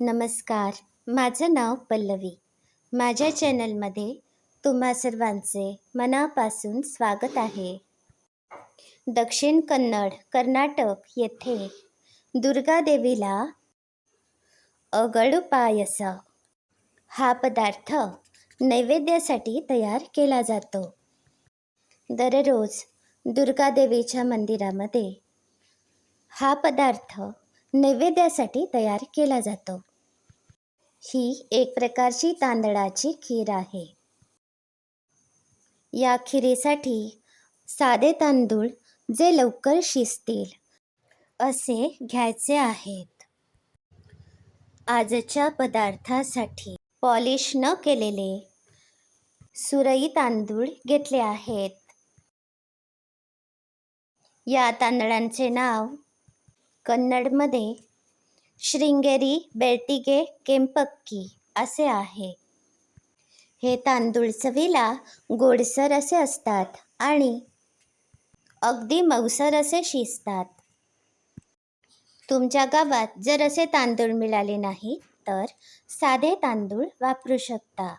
नमस्कार माझं नाव पल्लवी. माझ्या चॅनलमध्ये तुम्हा सर्वांचे मनापासून स्वागत आहे. दक्षिण कन्नड कर्नाटक येथे दुर्गादेवीला अगडपायस हा पदार्थ नैवेद्यासाठी तयार केला जातो. दररोज दुर्गादेवीच्या मंदिरामध्ये हा पदार्थ नैवेद्यासाठी तयार केला जातो. ही एक प्रकारची तांदळाची खीर आहे. या खिरीसाठी साधे तांदूळ जे लवकर शिजतील असे घ्यायचे आहेत. आजच्या पदार्थासाठी पॉलिश न केलेले सुरई तांदूळ घेतले आहेत. या तांदळांचे नाव कन्नडमध्ये श्रिंगेरी बेर्टिगे केंपक्की असे आहे. हे तांदूळ चवीला गोडसर असे असतात आणि अगदी मऊसर असे शिजतात. तुमच्या गावात जर असे तांदूळ मिळाले नाही तर साधे तांदूळ वापरू शकता.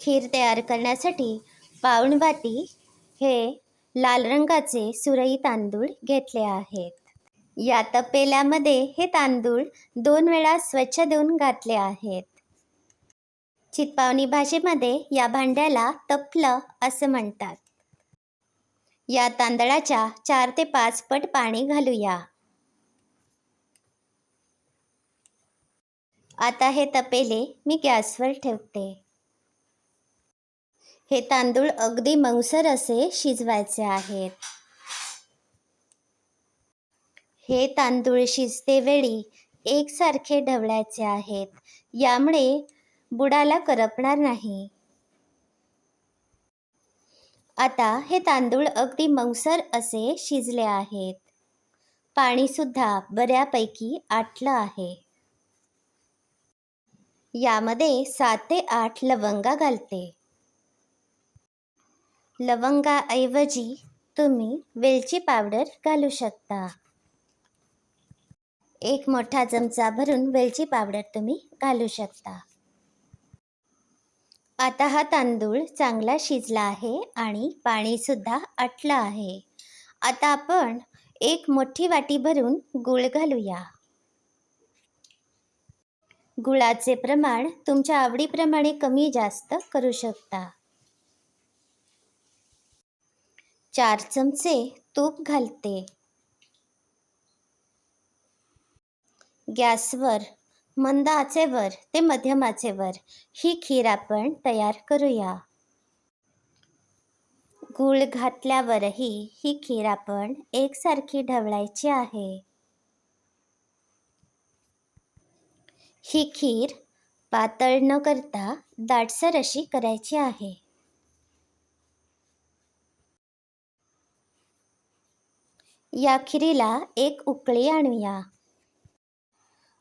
खीर तयार करण्यासाठी पाऊणवाटी हे लाल रंगाचे सुरई तांदूळ घेतले आहेत. या तपेल्यामध्ये हे तांदूळ दोन वेळा स्वच्छ धुवून घातले आहेत. चितपावणी भाषेमध्ये या भांड्याला तपलं असं म्हणतात. या तांदळाच्या चार ते पाच पट पाणी घालूया. आता हे तपेले मी गॅसवर ठेवते. हे तांदूळ अगदी मऊसर असे शिजवायचे आहेत. हे तांदूळ शिजतेवेळी एकसारखे ढवळायचे आहेत. यामुळे बुडाला करपणार नाही. आता हे तांदूळ अगदी मऊसर असे शिजले आहेत. पाणीसुद्धा बऱ्यापैकी आटलं आहे. यामध्ये सात ते आठ लवंगा घालते. लवंगाऐवजी तुम्ही वेलची पावडर घालू शकता. एक मोठा चमचा भरून वेलची पावडर तुम्ही घालू शकता. आता हा तांदूळ चांगला शिजला आहे आणि पाणीसुद्धा आटलं आहे. आता आपण एक मोठी वाटी भरून गूळ घालूया. गुळाचे प्रमाण तुमच्या आवडीप्रमाणे कमी जास्त करू शकता. चार चमचे तूप घालते. गॅसवर मंद आचेवर ते मध्यम आचेवर ही खीर आपण तयार करूया. गूळ घातल्यावरही ही खीर आपण एकसारखी ढवळायची आहे. ही खीर पातळ न करता दाटसर अशी करायची आहे. या खिरीला एक उकळी आणूया.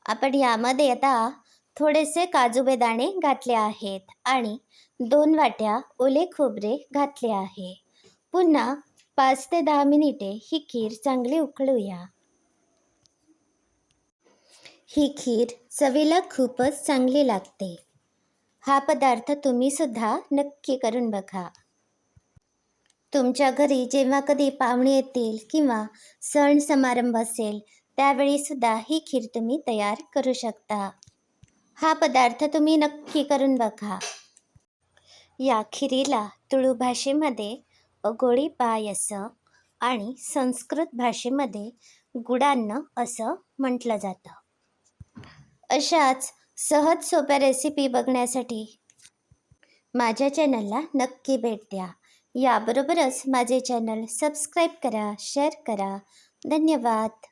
आपण यामध्ये आता थोडेसे काजू बेदाणे घातले आहेत आणि दोन वाट्या ओले खोबरे घातले आहे. पुन्हा पाच ते दहा मिनिटे ही खीर चांगली उकळूया. ही खीर चवीला खूपच चांगली लागते. हा पदार्थ तुम्ही सुद्धा नक्की करून बघा. तुमच्या घरी जेव्हा कधी पाहुणे येतील किंवा सण समारंभ असेल त्यावेळीसुद्धा ही खीर तुम्ही तयार करू शकता. हा पदार्थ तुम्ही नक्की करून बघा. या खिरीला तुळू भाषेमध्ये अगोळी पाय असं आणि संस्कृत भाषेमध्ये गुडान्न असं म्हटलं जातं. अशाच सहज सोप्या रेसिपी बघण्यासाठी माझ्या चॅनलला नक्की भेट द्या. याबरोबरच माझे चॅनल सबस्क्राईब करा शेअर करा. धन्यवाद.